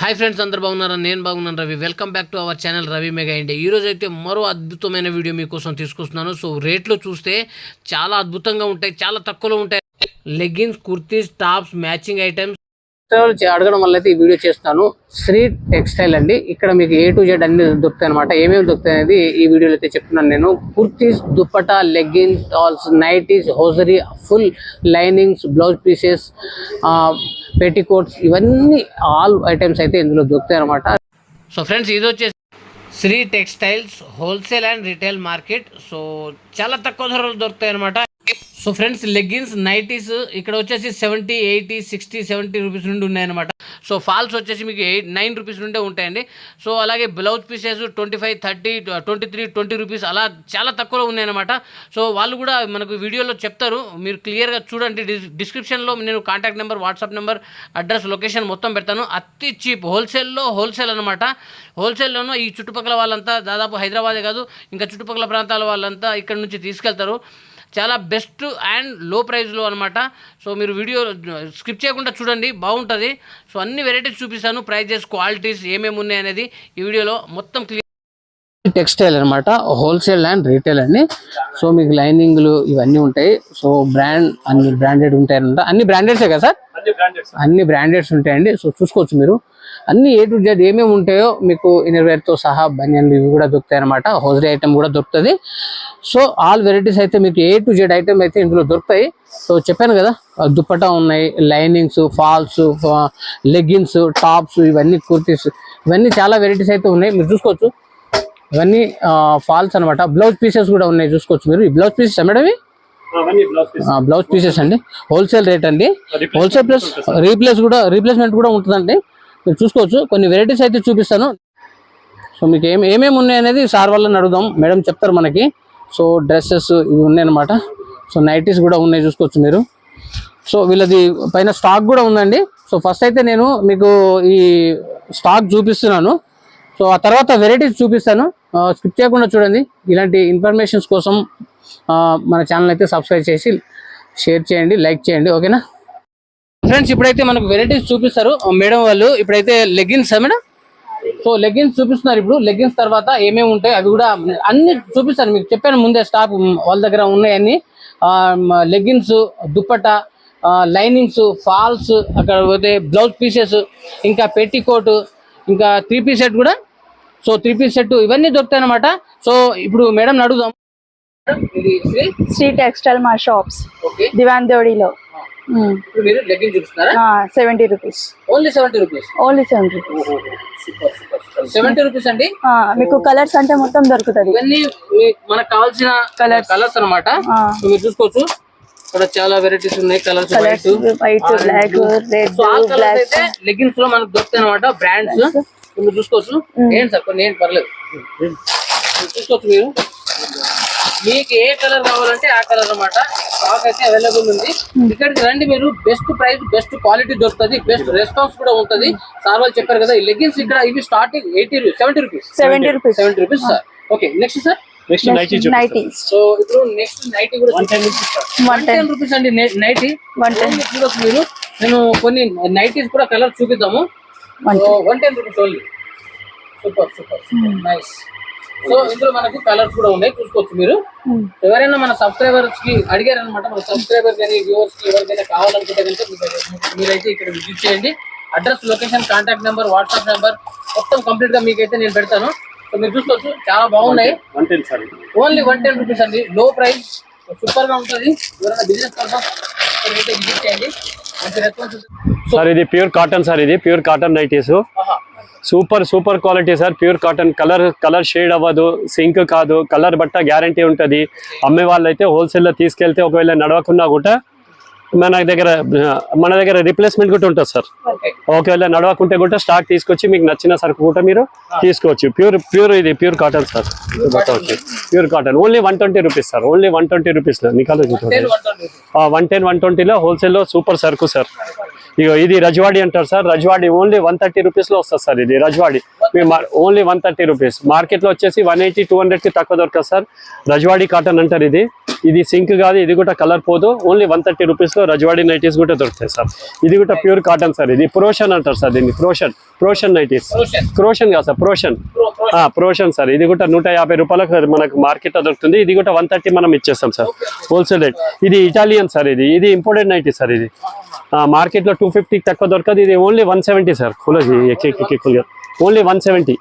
Hi friends అందరు బాగున్నారా? నేను బాగున్నాను Ravi. Welcome back to our channel Ravi mega India ఈరోజు అయితే మరో అద్భుతమైన వీడియో మీకోసం తీసుకొస్తున్నాను. సో రేట్లు చూస్తే చాలా అద్భుతంగా ఉంటాయి చాలా తక్కువలో ఉంటాయి. Leggings kurtis tops matching items అడగడం వల్ల అయితే ఈ వీడియో చేస్తాను. శ్రీ టెక్స్టైల్ అండి. ఇక్కడ మీకు ఏ టు జెడ్ అన్ని దొరుకుతాయి అనమాట ఏమేమి దొరుకుతాయి అనేది ఈ వీడియోలో అయితే చెప్తున్నాను నేను. Kurtis dupatta leggings టాల్స్ nighties hosiery full linings blouse pieces petticoats ఇవన్నీ ఆల్ ఐటమ్స్ అయితే ఇందులో దొరుకుతాయి అనమాట సో ఫ్రెండ్స్ ఇది వచ్చేసి Shri textiles wholesale and retail market so చాలా తక్కువ ధరలు దొరుకుతాయి అనమాట సో ఫ్రెండ్స్ లెగ్గిన్స్ నైటీస్ ఇక్కడ వచ్చేసి seventy eighty sixty seventy rupees నుండి ఉన్నాయన్నమాట. సో ఫాల్స్ వచ్చేసి మీకు ఎయిట్ నైన్ రూపీస్ నుండే ఉంటాయండి. సో అలాగే blouse pieces twenty five thirty twenty three twenty rupees అలా చాలా తక్కువలో ఉన్నాయన్నమాట. సో వాళ్ళు కూడా మనకు వీడియోలో చెప్తారు. మీరు క్లియర్గా చూడండి. డిస్- డిస్క్రిప్షన్లో నేను contact number WhatsApp number address location మొత్తం పెడతాను. అతి చీప్ హోల్సేల్లో హోల్సేల్ అనమాట హోల్సేల్లోనూ ఈ చుట్టుపక్కల వాళ్ళంతా దాదాపు హైదరాబాదే కాదు ఇంకా చుట్టుపక్కల ప్రాంతాల వాళ్ళంతా ఇక్కడ నుంచి తీసుకెళ్తారు. చాలా బెస్ట్ అండ్లో ప్రైస్లో అనమాట సో మీరు వీడియో స్కిప్ చేయకుండా చూడండి బాగుంటుంది. సో అన్ని వెరైటీస్ చూపిస్తాను ప్రైజెస్ క్వాలిటీస్ ఏమేమి ఉన్నాయి అనేది ఈ వీడియోలో మొత్తం క్లియర్ టెక్స్టైల్ అనమాట హోల్సేల్ అండ్ రీటైల్ అండి. సో మీకు లైనింగ్లు ఇవన్నీ ఉంటాయి. సో బ్రాండ్ అన్ని బ్రాండెడ్ ఉంటాయి అనమాట అన్ని బ్రాండెడ్సే కదా సార్? అన్ని బ్రాండెడ్స్ ఉంటాయండి. సో చూసుకోవచ్చు మీరు. అన్ని ఏ టు జెడ్ ఏమేమి ఉంటాయో మీకు ఇన్నర్వేర్తో సహా బనియన్లు ఇవి కూడా దొరుకుతాయి అనమాట హోజరీ ఐటమ్ కూడా దొరుకుతుంది. సో ఆల్ వెరైటీస్ అయితే మీకు ఏ టు జెడ్ ఐటమ్ అయితే ఇందులో దొరుకుతాయి. సో చెప్పాను కదా దుప్పటా ఉన్నాయి లైనింగ్స్ ఫాల్స్ లెగ్గిన్స్ టాప్స్ ఇవన్నీ కుర్తీస్ ఇవన్నీ చాలా వెరైటీస్ అయితే ఉన్నాయి. మీరు చూసుకోవచ్చు. ఇవన్నీ ఫాల్స్ అన్నమాట. బ్లౌజ్ పీసెస్ కూడా ఉన్నాయి. చూసుకోవచ్చు మీరు. ఈ blouse pieces madam blouse pieces అండి. హోల్సేల్ రేట్ అండి. హోల్సేల్ ప్లస్ రీప్లేస్ కూడా రీప్లేస్మెంట్ కూడా ఉంటుందండి. మీరు చూసుకోవచ్చు. కొన్ని వెరైటీస్ అయితే చూపిస్తాను. సో మీకు ఏం ఏమేమి ఉన్నాయి అనేది సార్ వాళ్ళని అడుగుదాం. మేడం చెప్తారు మనకి. సో డ్రెస్సెస్ ఇవి ఉన్నాయన్నమాట సో నైటీస్ కూడా ఉన్నాయి చూసుకోవచ్చు మీరు. సో వీళ్ళది పైన స్టాక్ కూడా ఉందండి. సో ఫస్ట్ అయితే నేను మీకు ఈ స్టాక్ చూపిస్తున్నాను. సో ఆ తర్వాత వెరైటీస్ చూపిస్తాను. స్కిప్ చేయకుండా చూడండి. ఇలాంటి ఇన్ఫర్మేషన్స్ కోసం మన ఛానల్ అయితే సబ్స్క్రైబ్ చేసి షేర్ చేయండి లైక్ చేయండి ఓకేనా? ఫ్రెండ్స్ ఇప్పుడైతే మనకు వెరైటీస్ చూపిస్తారు. మేడం వాళ్ళు ఇప్పుడైతే లెగ్గిన్స్ మేడం? సో లెగ్గిన్స్ చూపిస్తున్నారు ఇప్పుడు. లెగ్గిన్స్ తర్వాత ఏమేమి ఉంటాయి అవి కూడా అన్ని చూపిస్తారు. మీకు చెప్పాను ముందే స్టాక్ వాళ్ళ దగ్గర ఉన్నాయన్ని. లెగ్గిన్స్ దుప్పట లైనింగ్స్ ఫాల్స్ అక్కడ పోతే బ్లౌజ్ పీసెస్ ఇంకా పెట్టికోట్ ఇంకా త్రీ పీస్ సెట్ కూడా. సో త్రీ పీస్ సెట్ ఇవన్నీ దొరుకుతాయి అనమాట సో ఇప్పుడు మేడం అడుగుదాం. శ్రీ టెక్స్టైల్ మా షాప్స్ ఓకే దివాన్ దేవడిలో చూపిస్తున్నారా? Seventy rupees only seventy rupees only seventy rupees seventy rupees అండి? మీకు కలర్స్ అంటే మొత్తం దొరుకుతుంది. ఇవన్నీ మీ- మనకు కావాల్సిన. కలర్స్ అన్నమాట. ఆ. సో మీరు చూసుకోవచ్చు. ఇక్కడ చాలా వెరైటీస్ ఉన్నాయి. Colours colours white black red colours black అయితే లెగ్గిన్స్లో మనకు దొరుకుతాయి అనమాట బ్రాండ్స్ మీరు చూసుకోవచ్చు. ఏంటి సార్ కొన్ని ఏంటి పర్లేదు. మీరు చూసుకోవచ్చు మీరు. మీకు ఏ కలర్ కావాలంటే ఆ కలర్ అన్నమాట. స్టాక్ అయితే అవైలబుల్ ఉంది. ఇక్కడికి రండి మీరు. బెస్ట్ ప్రైస్ బెస్ట్ క్వాలిటీ దొరుకుతుంది. బెస్ట్ రెస్పాన్స్ కూడా ఉంటుంది. సార్ వాళ్ళు చెప్పారు కదా ఈ లెగ్గిన్స్ ఇక్కడ ఇవి starting eighty seventy rupees seventy rupees seventy rupees sir okay next sir next nighty nighties so ఇప్పుడు నెక్స్ట్ నైటీ కూడా వన్ టెన్ టెన్ రూపీస్ అండి నైటీ వన్ టెన్ చూడొచ్చు మీరు. నేను కొన్ని నైటీస్ కూడా colour చూపిద్దాము. One ten rupees only super super nice so ఇందులో మనకు కలర్స్ కూడా ఉన్నాయి. చూసుకోవచ్చు మీరు. ఎవరైనా మన సబ్స్క్రైబర్స్కి అడిగారు అనమాట మన సబ్స్క్రైబర్ కానీ వ్యూవర్స్కి ఎవరికైనా కావాలనుకుంటే కనుక మీరైతే ఇక్కడ విజిట్ చేయండి. Address location contact number WhatsApp number మొత్తం కంప్లీట్గా మీకైతే నేను పెడతాను. సో మీరు చూసుకోవచ్చు చాలా బాగున్నాయి. ఓన్లీ వన్ టెన్ రూపీస్ అండి. లో ప్రైస్ సూపర్గా ఉంటుంది. ఎవరైనా బిజినెస్ పర్పస్ ఇక్కడికైతే విజిట్ చేయండి మంచి రెస్పాన్స్ ఉంటుంది. సార్ ఇది ప్యూర్ కాటన్ సార్ ఇది ప్యూర్ కాటన్ నైటీస్ ఆహా. Super super quality sir. Pure cotton. Colour colour shade అవ్వదు సింక్ కాదు కలర్ బట్ట గ్యారంటీ ఉంటుంది. అమ్మే వాళ్ళైతే హోల్సేల్లో తీసుకెళ్తే ఒకవేళ నడవకున్నా కూడా మన దగ్గర మన దగ్గర రిప్లేస్మెంట్ కూడా ఉంటుంది సార్. ఓకే ఒకవేళ నడవకుంటే కూడా స్టాక్ తీసుకొచ్చి మీకు నచ్చిన సరుకు కూడా మీరు తీసుకోవచ్చు. ప్యూర్ ప్యూర్ ఇది pure cotton sir. Pure cotton only one twenty rupees sir. Only one twenty రూపీస్లో నికాలో వన్ టెన్ వన్ ట్వంటీలో హోల్సేల్లో సూపర్ సరుకు సార్. ఇగో ఇది రజ్వాడి అంటారు sir. Rajwadi only one thirty రూపీస్లో వస్తుంది సార్ ఇది రజ్వాడి మీ ఓన్లీ వన్ థర్టీ రూపీస్ మార్కెట్లో వచ్చేసి వన్ ఎయిటీ టూ హండ్రెడ్కి తక్కువ దొరకదు సార్. రజ్వాడి కాటన్ అంటారు ఇది. ఇది సింక్ కాదు ఇది కూడా కలర్ పోదు. ఓన్లీ వన్ థర్టీ రూపీస్లో రజవాడి నైటీస్ కూడా దొరుకుతాయి సార్. ఇది కూడా ప్యూర్ కాటన్ సార్. ఇది ప్రోషన్ అంటారు సార్ దీన్ని. ప్రోషన్ ప్రోషన్ నైటీస్. క్రోషన్ కాదు సార్ ప్రోషన్ ప్రోషన్ సార్. ఇది కూడా నూట యాభై రూపాయలకు మనకు మార్కెట్లో దొరుకుతుంది. ఇది కూడా వన్ థర్టీ మనం ఇచ్చేస్తాం సార్. హోల్సేల్ రేట్ ఇది ఇటాలియన్ సార్ ఇది. ఇది ఇంపోర్టెడ్ నైటీ సార్ ఇది. మార్కెట్లో టూ ఫిఫ్టీకి తక్కువ దొరకదు. ఇది ఓన్లీ వన్ సెవెంటీ సార్. కులజీ ఓన్లీ వన్ సెవెంటీ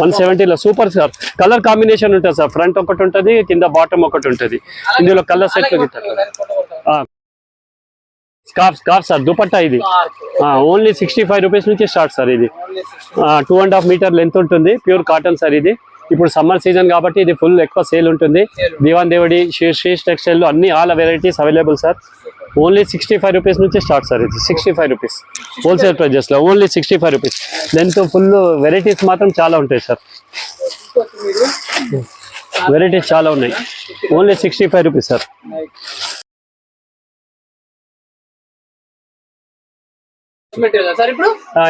వన్ సెవెంటీలో సూపర్ సార్. కలర్ కాంబినేషన్ ఉంటుంది సార్. ఫ్రంట్ ఒకటి ఉంటుంది కింద బాటమ్ ఒకటి ఉంటుంది. ఇందులో colour set scarf scarf sir dupatta ఇది. ఓన్లీ సిక్స్టీ ఫైవ్ రూపీస్ నుంచి స్టార్ట్ సార్ ఇది. Two and half metre length ఉంటుంది ప్యూర్ కాటన్ సార్ ఇది. ఇప్పుడు సమ్మర్ సీజన్ కాబట్టి ఇది ఫుల్ ఎక్కువ సేల్ ఉంటుంది. దివాన్ దేవుడి శ్రీ శ్రీ టెక్స్టైల్ అన్ని all varieties available sir. Only sixty five rupees నుంచి స్టార్ట్ సార్ ఇది. Sixty five rupees. హోల్సేల్ ప్రైజెస్లో only sixty five rupees. Length full varieties మాత్రం చాలా ఉంటాయి సార్. వెరైటీస్ చాలా ఉన్నాయి. Only sixty five rupees sir.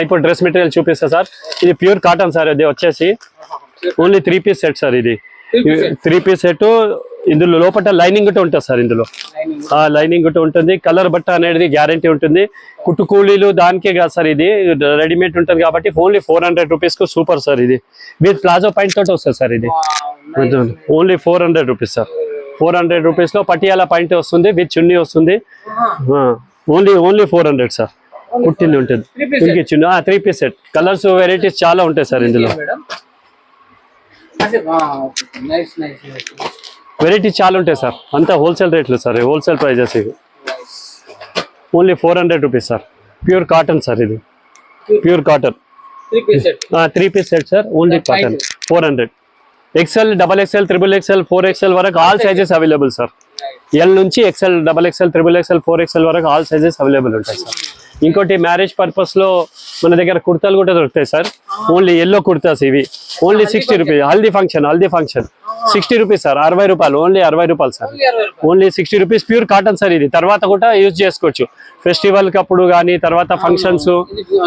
ఇప్పుడు డ్రెస్ మెటీరియల్ చూపిస్తా సార్. ఇది ప్యూర్ కాటన్ సార్ ఇది వచ్చేసి. Only three piece set sir ఇది. త్రీ పీస్ సెట్ ఇందులో లోపల లైనింగ్ కూడా ఉంటుంది సార్ ఇందులో. ఆ లైనింగ్ కూడా ఉంటుంది కలర్ బట్ట అనేది గ్యారంటీ ఉంటుంది. కుట్టు కూలీలు దానికే కాదు సార్ ఇది రెడీమేడ్ ఉంటుంది కాబట్టి ఓన్లీ ఫోర్ హండ్రెడ్ రూపీస్కు సూపర్ సార్ ఇది. విత్ ప్లాజో పాయింట్ తోటి వస్తుంది సార్ ఇది. Only four hundred rupees sir. Four hundred రూపీస్లో పటియాలా పాయింట్ వస్తుంది విత్ చున్నీ వస్తుంది. Only only four hundred sir. కుట్టింది ఉంటుంది. Three piece set colours varieties చాలా ఉంటాయి సార్ ఇందులో. వెరైటీస్ చాలా ఉంటాయి సార్. అంతా హోల్సేల్ రేట్లు సార్ హోల్సేల్ ప్రైజెస్ ఇవి. Only four hundred rupees sir. Pure cotton sir ఇది. Pure cotton three piece set three piece set sir only cotton four hundred XL double XL triple XL four XL వరకు all sizes available sir. L నుంచి XL double XL triple XL four XL వరకు all sizes available ఉంటాయి sir. ఇంకోటి marriage పర్పస్లో మన దగ్గర కుర్తాలు కూడా దొరుకుతాయి సార్. ఓన్లీ ఎల్లో కుర్తాస్ ఇవి. Only sixty rupees haldi function haldi function sixty rupees sir. అరవై రూపాయలు. ఓన్లీ అరవై రూపాయలు sir. Only sixty rupees pure cotton sir ఇది. తర్వాత కూడా యూజ్ చేసుకోవచ్చు. ఫెస్టివల్ అప్పుడు కానీ తర్వాత ఫంక్షన్స్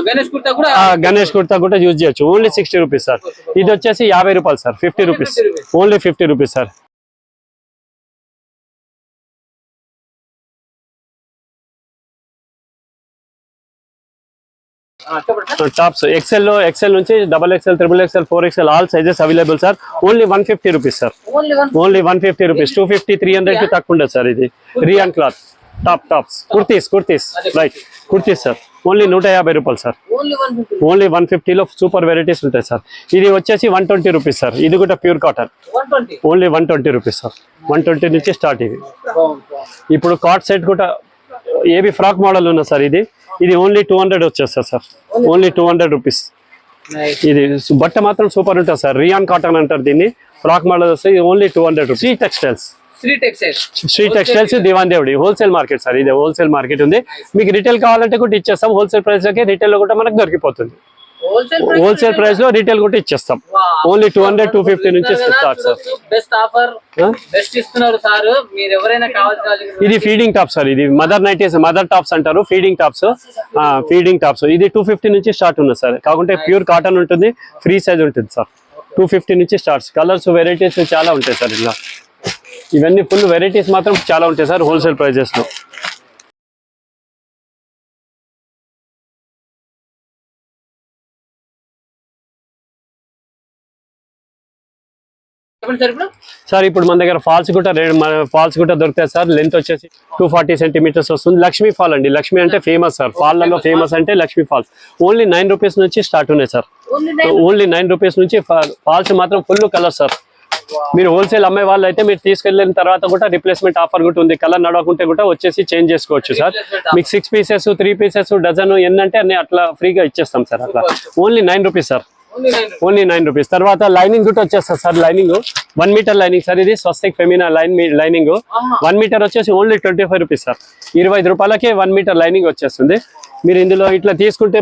గణేష్ కుర్తా కూడా గణేష్ కుర్తా కూడా యూజ్ చేయొచ్చు. Only sixty rupees sir. ఇది వచ్చేసి యాభై రూపాయలు sir. Fifty rupees only fifty rupees sir. Sir. Tops ఎక్సెల్లో XL నుంచి double XL triple XL four XL all sizes available sir only one fifty rupees sir only one fifty rupees two fifty three హండ్రెడ్కి తక్కువ ఉండదు sir ఇది. Rayon cloth top tops kurtis kurtis right kurtis sir only నూట యాభై రూపాయలు sir only one ఫిఫ్టీలో super varieties ఉంటాయి sir ఇది వచ్చేసి వన్ ట్వంటీ రూపీస్ సార్ ఇది కూడా pure cotton only one twenty rupees sir one twenty నుంచి స్టార్ట్ ఇది. ఇప్పుడు కాట్ సెట్ కూడా ఏబి ఫ్రాక్ మోడల్ ఉన్న సార్ ఇది. ఇది ఓన్లీ టూ హండ్రెడ్ వచ్చేస్తుంది sir only two hundred rupees ఇది బట్ట మాత్రం సూపర్ ఉంటుంది సార్. రియాన్ కాటన్ అంటారు దీన్ని. ఫ్రాక్ మోడల్ వస్తే ఇది only two hundred rupees Shri textiles Shri textile Shri textiles Diwan Devdi wholesale market sir ఇది హోల్సేల్ మార్కెట్ ఉంది. మీకు రిటైల్ కావాలంటే కూడా ఇచ్చేస్తాం. హోల్సేల్ ప్రైస్ లకే రిటైల్లో కూడా మనకు దొరికిపోతుంది. హోల్సేల్ ప్రైస్లో రిటైల్ కూడా ఇచ్చేస్తాం. Only two hundred two fifty నుంచి start sir best offer best ఇస్తున్నారు సార్ మీరు ఎవరైనా కావాల్సిన వాళ్ళకి ఇది ఫీడింగ్ టాప్స్ సార్ ఇది మదర్ నైటీస్ మదర్ టాప్స్ అంటారు ఫీడింగ్ టాప్స్ ఫీడింగ్ టాప్స్ ఇది టూ ఫిఫ్టీ నుంచి స్టార్ట్ ఉంది సార్ కాకుంటే ప్యూర్ కాటన్ ఉంటుంది ఫ్రీ సైజ్ ఉంటుంది సార్ టూ ఫిఫ్టీ నుంచి స్టార్ట్స్ కలర్స్ వెరైటీస్ చాలా ఉంటాయి సార్ ఇలా ఇవన్నీ ఫుల్ వెరైటీస్ మాత్రం చాలా ఉంటాయి సార్ హోల్సేల్ ప్రైజెస్ సార్ ఇప్పుడు? మన దగ్గర ఫాల్స్ మన ఫాల్స్ కూడా దొరుకుతాయి సార్. లెంత్ వచ్చేసి టూ ఫార్టీ సెంటీమీటర్స్ వస్తుంది. లక్ష్మీ ఫాల్ అండి. లక్ష్మి అంటే ఫేమస్ సార్. ఫాల్లలో ఫేమస్ అంటే Lakshmi falls. Only nine rupees నుంచి స్టార్ట్ ఉన్నాయి sir. Only only nine rupees నుంచి ఫాల్స్ మాత్రం ఫుల్ కలర్ సార్. మీరు హోల్సేల్ అమ్మే వాళ్ళు అయితే మీరు తీసుకెళ్ళిన తర్వాత కూడా రిప్లేస్మెంట్ ఆఫర్ కూడా ఉంది. కలర్ నడవకుంటే కూడా వచ్చేసి చేంజ్ చేసుకోవచ్చు సార్. మీకు six pieces three pieces dozen ఎన్నంటే అన్ని అట్లా ఫ్రీగా ఇచ్చేస్తాం సార్ అట్లా. Only nine rupees sir. Only nine rupees తర్వాత లైనింగ్ కూడా వచ్చేస్తుంది sir lining one metre lining sir ఇది Swastik Femina line lining one metre వచ్చేసి only twenty five rupees sir. ఇరవై రూపాయలకే వన్ మీటర్ లైనింగ్ వచ్చేస్తుంది. మీరు ఇందులో ఇట్లా తీసుకుంటే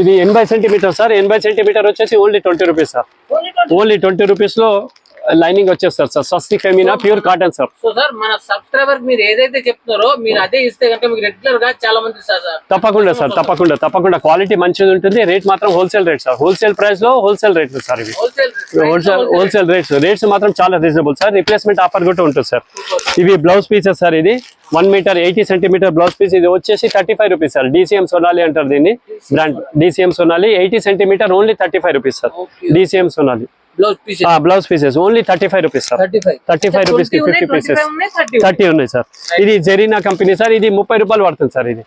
ఇది ఎనభై సెంటీమీటర్ సార్. ఎనభై సెంటీమీటర్ వచ్చేసి only twenty rupees sir. Only twenty only twenty రూపీస్లో లైనింగ్ వచ్చేస్తారు sir Swasti Femina pure cotton sir. So sir మన సబ్స్క్రైబర్ మీరు ఏదైతే చెప్తున్నారో మీరు అదే ఇస్తే కనుక మీకు రెగ్యులర్గా చాలా మంది సార్ తప్పకుండా సార్ తప్పకుండా తప్పకుండా. క్వాలిటీ మంచిది ఉంటుంది. రేట్ మాత్రం హోల్సేల్ రేట్ సార్. హోల్సేల్ ప్రైస్లో హోల్సేల్ రేట్ సార్ ఇవి. Wholesale wholesale wholesale rates rates మాత్రం చాలా రీజనబుల్ సార్. రిప్లేస్మెంట్ ఆఫర్ కూడా ఉంటుంది సార్. ఇవి బ్లౌజ్ పీసెస్ సార్ ఇది. One metre eighty centimetre blouse piece ఇది వచ్చేసి thirty five rupees sir DCM Sonali అంటారు దీన్ని. Brand DCM Sonali eighty centimetre only thirty five rupees sir. DCM Sonali blouse pieces only thirty five rupees sir thirty five రూపీస్కి fifty pieces thirty ఉన్నాయి sir ఇది Zarina company sir ఇది ముప్పై రూపాయలు పడుతుంది sir ఇది.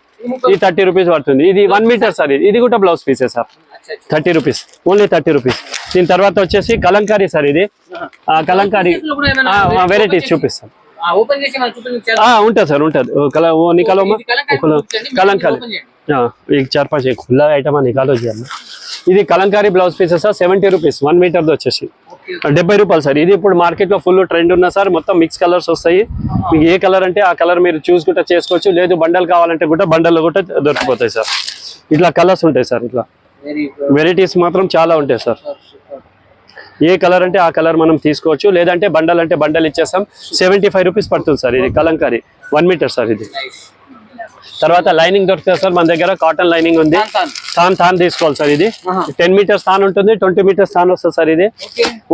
ఇది థర్టీ రూపీస్ పడుతుంది. ఇది వన్ మీటర్ సార్ ఇది. ఇది కూడా blouse pieces sir thirty rupees only thirty rupees దీని తర్వాత వచ్చేసి కలంకారీ సార్ ఇది. ఆ కలంకారీ. వెరైటీస్ చూపిస్తాం. ఉంటుంది సార్ ఉంటుంది. నికాలో కలంకారీ చార్ పాచ్ ఖుల్లా ఐటమ్ నికాలో చేయాలి ఇది kalamkari blouse pieces sir seventy rupees one మీటర్ది వచ్చేసి. డెబ్బై రూపాయలు సార్. ఇది ఇప్పుడు మార్కెట్లో ఫుల్ ట్రెండ్ ఉన్న సార్ మొత్తం మిక్స్ కలర్స్ వస్తాయి. మీకు ఏ కలర్ అంటే ఆ కలర్ మీరు చూసుకుంటే చేసుకోవచ్చు. లేదు బండల్ కావాలంటే కూడా బండల్లో కూడా దొరికిపోతాయి సార్. ఇట్లా కలర్స్ ఉంటాయి సార్ ఇట్లా. వెరైటీస్ మాత్రం చాలా ఉంటాయి సార్. ఏ కలర్ అంటే ఆ కలర్ మనం తీసుకోవచ్చు. లేదంటే బండల్ అంటే బండల్ ఇచ్చేస్తాం. సెవెంటీ ఫైవ్ రూపీస్ పడుతుంది సార్ ఇది కలంకారీ. వన్ మీటర్ సార్ ఇది. తర్వాత లైనింగ్ దొరుకుతుంది సార్. మన దగ్గర కాటన్ లైనింగ్ ఉంది. థాన్ థాన్ తీసుకోవాలి సార్ ఇది. టెన్ మీటర్స్ థాన్ ఉంటుంది ట్వంటీ మీటర్స్ థాన్ వస్తుంది సార్ ఇది.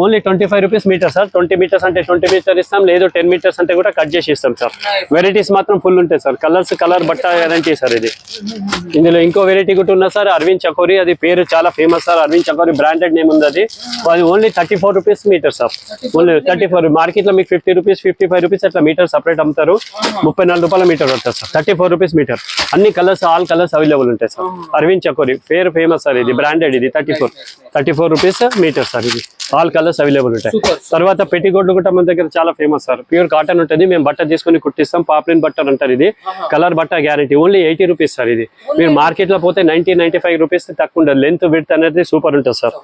Only twenty five rupees meter sir. Twenty meters అంటే ట్వంటీ మీటర్ ఇస్తాం లేదు టెన్ మీటర్స్ అంటే కూడా కట్ చేసి ఇస్తాం సార్. వెరైటీస్ మాత్రం ఫుల్ ఉంటాయి సార్. కలర్స్ కలర్ బట్ట గ్యారంటీ సార్ ఇది. ఇందులో ఇంకో వెరైటీ కూడా ఉన్నది సార్ అరవింద్ చకోరి అది పేరు చాలా famous sir. Arvind Chakori branded name ఉంది అది. అది only thirty four rupees meter sir. Only thirty four మార్కెట్లో మీకు fifty rupees fifty five rupees అట్లా మీటర్ సపరేట్ అమ్ముతారు. ముప్పై నాలుగు రూపాయల మీటర్ పడుతుంది sir. Thirty four rupees meter అన్ని కలర్స్ ఆల్ కలర్స్ అవైలబుల్ ఉంటాయి సార్. అరవింద్ చకోరి పేరు ఫేమస్ సార్ ఇది బ్రాండెడ్ ఇది thirty four thirty four rupees meter sir ఇది. ఆల్ కలర్స్ అవైలబుల్ ఉంటాయి. తర్వాత పెట్టికోట్లు కూడా మన దగ్గర చాలా ఫేమస్ సార్. ప్యూర్ కాటన్ ఉంటుంది. మేము బట్ట తీసుకొని కుట్టిస్తాం. పాప్లిన్ బట్టర్ అంటారు ఇది. కలర్ బట్ట guarantee only eighty rupees sir ఇది. మీరు మార్కెట్లో పోతే నైన్టీ నైన్టీ ఫైవ్ రూపీస్ తక్కువ ఉండదు. లెంత్ విడ్త్ అనేది సూపర్ ఉంటుంది సార్.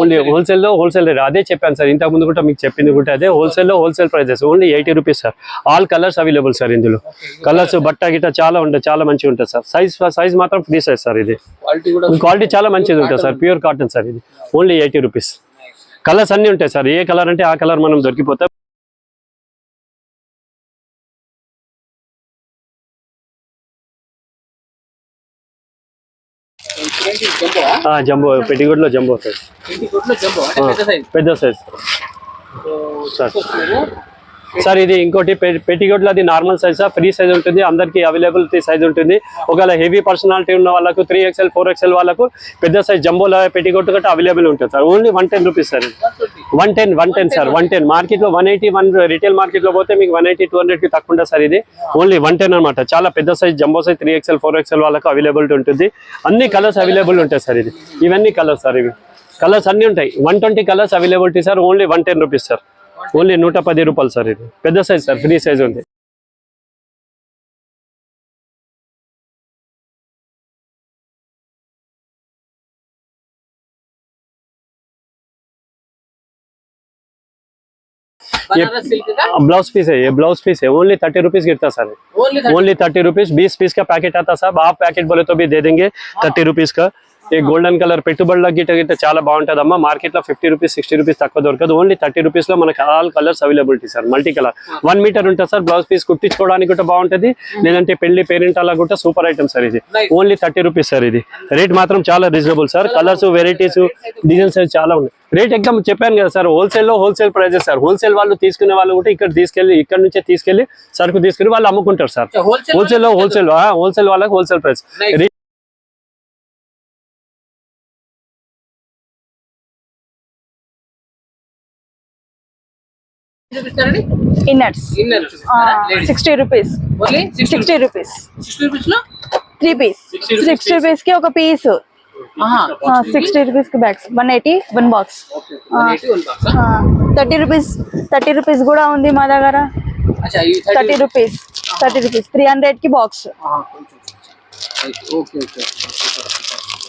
ఓన్లీ హోల్సేల్లో హోల్సేల్ రేట్ అదే చెప్పాను సార్. ఇంతకు ముందు కూడా మీకు చెప్పింది కూడా అదే. హోల్సేల్లో wholesale prices only eighty rupees sir. All colours available sir ఇందులో. కలర్స్ బట్ట గిట్ట చాలా ఉంటుంది. చాలా మంచిగా ఉంటుంది సార్. సైజ్ సైజ్ మాత్రం ఫ్రీ సైజ్ సార్ ఇది. క్వాలిటీ చాలా మంచిది ఉంటుంది సార్. ప్యూర్ కాటన్ సార్ ఇది. ఓన్లీ ఎయిటీ రూపీస్ కలర్స్ అన్ని ఉంటాయి సార్. ఏ కలర్ అంటే ఆ కలర్ మనం దొరికిపోతాం జంబో ఆ, జంబో సైజ్ పెద్ద సైజ్ సార్. సార్ ఇది ఇంకోటి పెట్టిగొడ్లో అది నార్మల్ సైజ్ ఫ్రీ సైజ్ ఉంటుంది. అందరికీ అవైలబిలిటీ సైజ్ ఉంటుంది. ఒకవేళ హెవీ పర్సనాలిటీ ఉన్న వాళ్ళకు త్రీ ఎక్స్ఎల్ ఫోర్ ఎక్స్ఎల్ వాళ్ళకు పెద్ద సైజ్ జంబోలో పెట్టిగొట్టు గట్రా అవైలబుల్ ఉంటుంది sir. Only one ten rupees sir one ten one ten sir one ten మార్కెట్లో వన్ ఎయిటీ వన్ రిటైల్ మార్కెట్లో పోతే మీకు వన్ ఎయిటీ టూ హండ్రెడ్కి తక్కువ ఉంటుంది సార్ ఇది. ఓన్లీ వన్ టెన్ అనమాట చాలా పెద్ద size jumbo size three XL four XL వాళ్ళకు అవైలబిలిటీ ఉంటుంది. అన్ని కలర్స్ అవైలబుల్ ఉంటాయి సార్ ఇది. ఇవన్నీ కలర్స్ సార్ ఇవి. కలర్స్ అన్ని ఉంటాయి. One twenty colours availability sir. Only one ten rupees sir. Only నూట పది రూపాయలు సార్ ఇది పెద్ద సైజ్ సార్ ఫ్రీ సైజ్ ఉంది बनारस सिल्क का ब्लाउज पीस है ये ब्लाउज पीस है ओनली थर्टी रुपीज गिरता sir only only thirty rupees बीस पीस का पैकेट आता साहब हाफ पैकेट बोले तो भी दे देंगे థర్టీ రూపీస్ కా ఈ గోల్డెన్ కలర్ పెట్టుబడులకు గిట్ట గిట్ట చాలా మార్కెట్ మార్కెట్లో ఫిఫ్టీ రూపీస్ సిక్స్టీ రూపీస్ తక్కువ దొరకదు. ఓన్లీ థర్టీ రూపీస్లో మనకు all colours availability sir multi colour one meter ఉంటుంది సార్ బ్లౌజ్ పీస్ కుట్టించుకోవడానికి కూడా బాగుంటుంది. లేదంటే పెళ్ళి పేరెంట్ అలా కూడా సూపర్ ఐటమ్ సార్ ఇది. ఓన్లీ థర్టీ రూపీస్ సార్ ఇది. రేట్ మాత్రం చాలా reasonable sir colours varieties designs చాలా ఉన్నాయి. రేట్ ఎగ్జామ్ చెప్పాను కదా సార్ హోల్సేల్లో హోల్సేల్ ప్రైజెస్ సార్ హోల్సేల్ వాళ్ళు తీసుకునే వాళ్ళు కూడా ఇక్కడ తీసుకెళ్ళి ఇక్కడ నుంచే తీసుకెళ్ళి సరుకు తీసుకుని వాళ్ళు అమ్ముకుంటారు సార్ హోల్సేల్లో హోల్సేల్ హోల్సేల్ వాళ్ళకి wholesale price inners. Inner sixty rupees sixty rupees three piece sixty రూపీస్కి ఒక పీస్ సిక్స్టీ రూపీస్కి bags one eighty one box thirty rupees thirty rupees కూడా ఉంది మా దగ్గర. Thirty rupees thirty rupees three హండ్రెడ్కి బాక్స్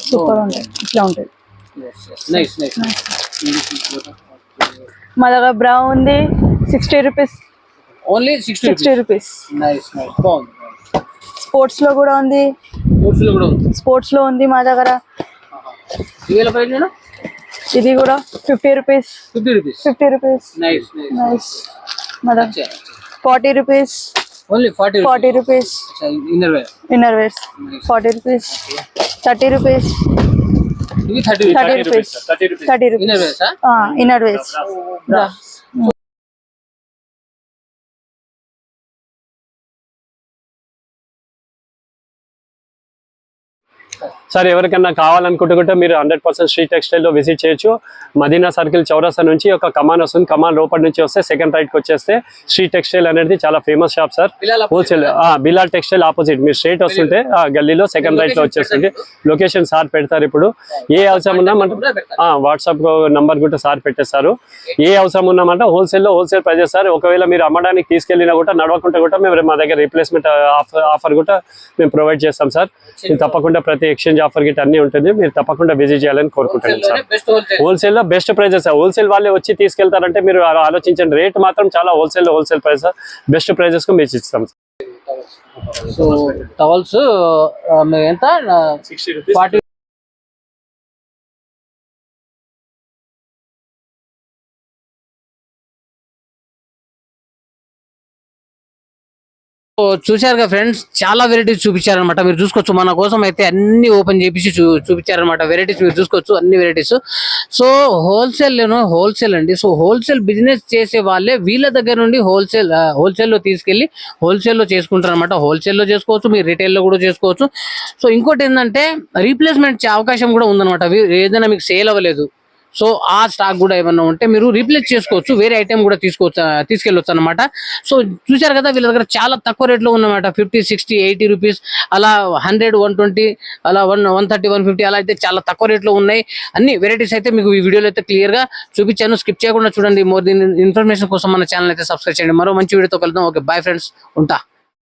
సూపర్ ఉంటాయి ఇట్లా ఉంటుంది. మా దగ్గర బ్రా ఉంది. Sixty rupees. Only sixty rupees. స్పోర్ట్స్లో కూడా ఉంది. స్పోర్ట్స్లో ఉంది. మా దగ్గర. ఇది కూడా fifty rupees. Fifty rupees? Fifty rupees. Nice nice nice madam forty rupees. Only forty forty rupees. Inner wear inner wears forty rupees. Thirty rupees. Thirty rupees. Thirty rupees. Inner వేర్సా sir ఎవరికైనా కావాలనుకుంటే కూడా మీరు హండ్రెడ్ పర్సెంట్ స్ట్రీట్ టెక్స్టైల్లో visit చేయొచ్చు. Madina circle చౌరస్తా నుంచి ఒక కమాన్ వస్తుంది. కమాన్ లోపల నుంచి వస్తే సెకండ్ రైట్కి వచ్చేస్తే స్ట్రీట్ టెక్స్టైల్ అనేది చాలా famous shop sir. Wholesale Bilal textile opposite మీరు స్ట్రైట్ వస్తుంటే ఆ గల్లీలో సెకండ్ రైట్లో వచ్చేస్తుంది. లొకేషన్ సార్ పెడతారు ఇప్పుడు. ఏ అవసరం ఉన్నా వాట్సాప్ నంబర్ కూడా సార్ పెట్టేస్తారు. ఏ అవసరం ఉన్నామంటే హోల్సేల్లో హోల్సేల్ ప్రైజెస్ సార్. ఒకవేళ మీరు అమ్మడానికి తీసుకెళ్ళినా కూడా నడవకుండా కూడా మేము మా దగ్గర రీప్లేస్మెంట్ ఆఫర్ ఆఫర్ కూడా మేము ప్రొవైడ్ చేస్తాం సార్. తప్పకుండా ప్రతి ఎక్స్చేంజ్ ఆఫర్ గిట్ అన్ని ఉంటుంది. మీరు తప్పకుండా విజిట్ చేయాలని కోరుకుంటున్నాం సార్. బెస్ట్ హోల్సేల్ హోల్సేల్లో బెస్ట్ ప్రైజెస్ హోల్సేల్ వాళ్ళే వచ్చి తీసుకెళ్తారంటే మీరు ఆలోచించండి. రేట్ మాత్రం చాలా హోల్సేల్లో హోల్సేల్ ప్రైస్ బెస్ట్ ప్రైజెస్కు మీరు ఇస్తాం సో టవల్స్ ఎంత? ఫార్టీ చూశారుగా ఫ్రెండ్స్? చాలా వెరైటీస్ చూపించారనమాట మీరు చూసుకోవచ్చు. మన కోసం అయితే అన్ని ఓపెన్ చేపించి చూ చూపించారనమాట వెరైటీస్ మీరు చూసుకోవచ్చు. అన్ని వెరైటీస్. సో హోల్సేల్ హోల్సేల్ అండి. సో హోల్సేల్ బిజినెస్ చేసే వాళ్ళే వీళ్ళ దగ్గర నుండి హోల్సేల్ హోల్సేల్లో తీసుకెళ్ళి తీసుకెళ్ళి హోల్సేల్ చేసుకుంటారు అనమాట హోల్సేల్లో చేసుకోవచ్చు. మీరు రిటైల్లో కూడా చేసుకోవచ్చు. సో ఇంకోటి ఏంటంటే రీప్లేస్మెంట్ అవకాశం కూడా ఉందన్నమాట. వీ- ఏదైనా మీకు సేల్ అవ్వలేదు. సో ఆ స్టాక్ కూడా ఏమన్నా ఉంటే మీరు రీప్లేస్ చేసుకోవచ్చు. వేరే ఐటెం కూడా తీసుకోవచ్చు తీసుకెళ్ళొచ్చు అనమాట సో చూశారు కదా వీళ్ళ దగ్గర చాలా తక్కువ రేట్లో ఉన్నమాట ఫిఫ్టీ సిక్స్టీ ఎయిటీ రూపీస్ అలా హండ్రెడ్ వన్ ట్వంటీ అలా one one thirty one fifty అలా అయితే చాలా తక్కువ రేట్లో ఉన్నాయి. అన్ని వెరైటీస్ అయితే మీకు ఈ వీడియోలో అయితే క్లియర్గా చూపించాను. స్కిప్ చేయకుండా చూడండి. మోర్ దీని ఇన్ఫర్మేషన్ కోసం మన ఛానల్ అయితే సబ్స్క్రైబ్ చేయండి. మరో మంచి వీడియోతో కలుద్దాం. ఓకే బాయ్ ఫ్రెండ్స్ ఉంటా.